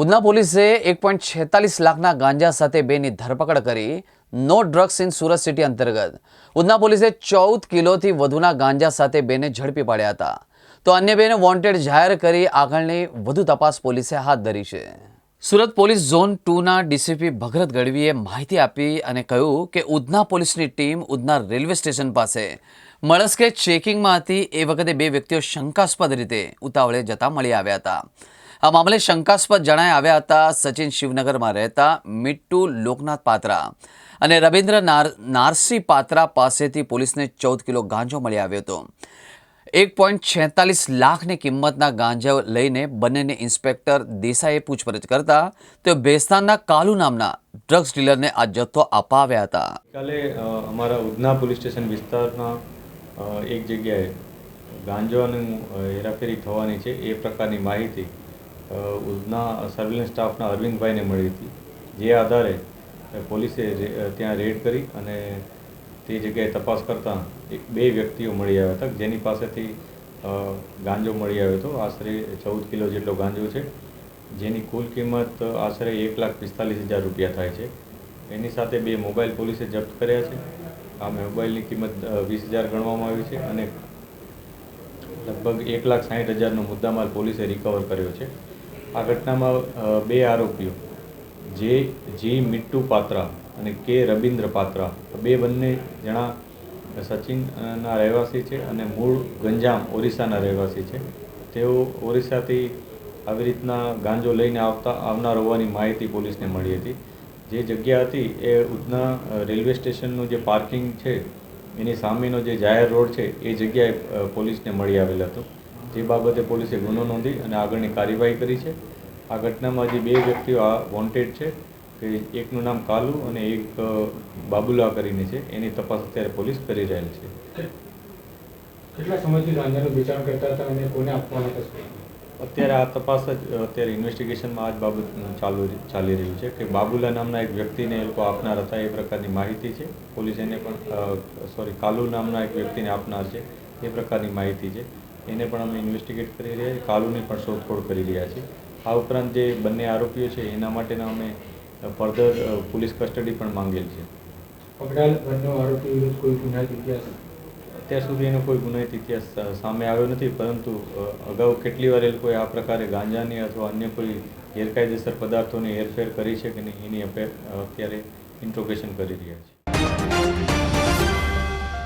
ઉધના પોલીસે એક પોઈન્ટ છેતાલીસ લાખના ગાંજા સાથે બેની ધરપકડ કરી no drugs in Surat city અંતર્ગત. ઉધના પોલીસે ચૌદ કિલોથી વધુના ગાંજા સાથે બેને ઝડપી પાડ્યા હતા. તો અન્ય બેને વોન્ટેડ જાહેર કરી આગળની વધુ તપાસ પોલીસે હાથ ધરી છે. સુરત પોલીસ ઝોન ટુના ડીસીપી ભગરત ગઢવીએ માહિતી આપી અને કહ્યું કે ઉધના પોલીસની ટીમ ઉધના રેલવે સ્ટેશન પાસે મળસ્કે ચેકિંગમાં હતી. એ વખતે બે વ્યક્તિઓ શંકાસ્પદ રીતે ઉતાવળે જતા મળી આવ્યા હતા. આ મામલે શંકાસ્પદ જણાય આવ્યા હતા સચિન શિવનગરમાં રહેતા મિટ્ટુ લોકનાથ પાત્રા અને રવિન્દ્ર નારસી પાત્રા પાસેથી પોલીસને ચૌદ કિલો ગાંજો મળી આવ્યો હતો. એક પોઈન્ટ છેતાલીસ લાખની કિંમતના ગાંજા લઈને બંનેને ઇન્સ્પેક્ટર દેસાઈએ પૂછપરછ કરતા તેઓ ભેસ્તાનના કાલુ નામના ડ્રગ્સ ડીલરને આ જથ્થો અપાવ્યા હતા. કાલે અમારા ઉધના પોલીસ સ્ટેશન વિસ્તારના એક જગ્યાએ ગાંજાની હેરાફેરી થવાની છે એ પ્રકારની માહિતી ઉધના સર્વેલન્સ સ્ટાફના અરવિંદભાઈને મળી હતી. જે આધારે પોલીસે ત્યાં રેડ કરી અને તે જગ્યાએ તપાસ કરતાં એક, બે વ્યક્તિઓ મળી આવ્યા હતા, જેની પાસેથી ગાંજો મળી આવ્યો હતો. આશરે ચૌદ કિલો જેટલો ગાંજો છે. જેની કુલ કિંમત આશરે એક લાખ પિસ્તાલીસ હજાર રૂપિયા થાય છે. એની સાથે બે મોબાઈલ પોલીસે જપ્ત કર્યા છે. આ મોબાઈલની કિંમત વીસ હજાર ગણવામાં આવી છે અને લગભગ એક લાખ સાઠ હજારનો મુદ્દામાલ પોલીસે રિકવર કર્યો છે. આ ઘટનામાં બે આરોપીઓ, જે, જી મિટ્ટુ પાત્રા અને કે રબિન્દ્ર પાત્રા બે બંને જણા સચિનના રહેવાસી છે અને મૂળ ગંજામ ઓરિસ્સાના રહેવાસી છે. તેઓ ઓરિસ્સાથી આવી રીતના ગાંજો લઈને આવતા, આવનાર હોવાની માહિતી પોલીસને મળી હતી. જે જગ્યા હતી એ ઉધના રેલવે સ્ટેશનનું જે પાર્કિંગ છે, એની સામેનો જે જાહેર રોડ છે, એ જગ્યાએ પોલીસને મળી આવેલ હતો. જે બાબતે પોલીસે ગુનો નોંધી અને આગળની કાર્યવાહી કરી છે. આ ઘટનામાં જે બે વ્યક્તિઓ આ વોન્ટેડ છે કે એકનું નામ કાલુ અને એક બાબુલા કરીને છે. એની તપાસ અત્યારે પોલીસ કરી રહેલ છે. કેટલા સમયથી ગાંજાનું વેચાણ કરતા હતા અને કોને આપવાના હતા અત્યારે આ તપાસ જ અત્યારે ઇન્વેસ્ટિગેશનમાં આ જ બાબત ચાલુ ચાલી રહ્યું છે કે બાબુલા નામના એક વ્યક્તિને એ લોકો આપનાર હતા એ પ્રકારની માહિતી છે. પોલીસ એને પણ સોરી કાલુ નામના એક વ્યક્તિને આપનાર છે એ પ્રકારની માહિતી છે. એને પણ અમે ઇન્વેસ્ટિગેટ કરી રહ્યા છીએ. કાલુની પણ શોધખોળ કરી રહ્યા છીએ. આ ઉપરાંત જે બંને આરોપીઓ છે એના માટેના અમે ફર્ધર પોલીસ કસ્ટડી પણ માંગેલ છે. પકડાયેલ બંને આરોપી વિરુદ્ધ કોઈ ગુનાહિત ઇતિહાસ? અત્યાર સુધી એનો કોઈ ગુનાહિત ઇતિહાસ સામે આવ્યો નથી પરંતુ અગાઉ કેટલી વાર એ લોકોએ આ પ્રકારે ગાંજાની અથવા અન્ય કોઈ ગેરકાયદેસર પદાર્થોની હેરફેર કરી છે કે નહીં એની આપણે અત્યારે ઇન્ટ્રોગેશન કરી રહ્યા છીએ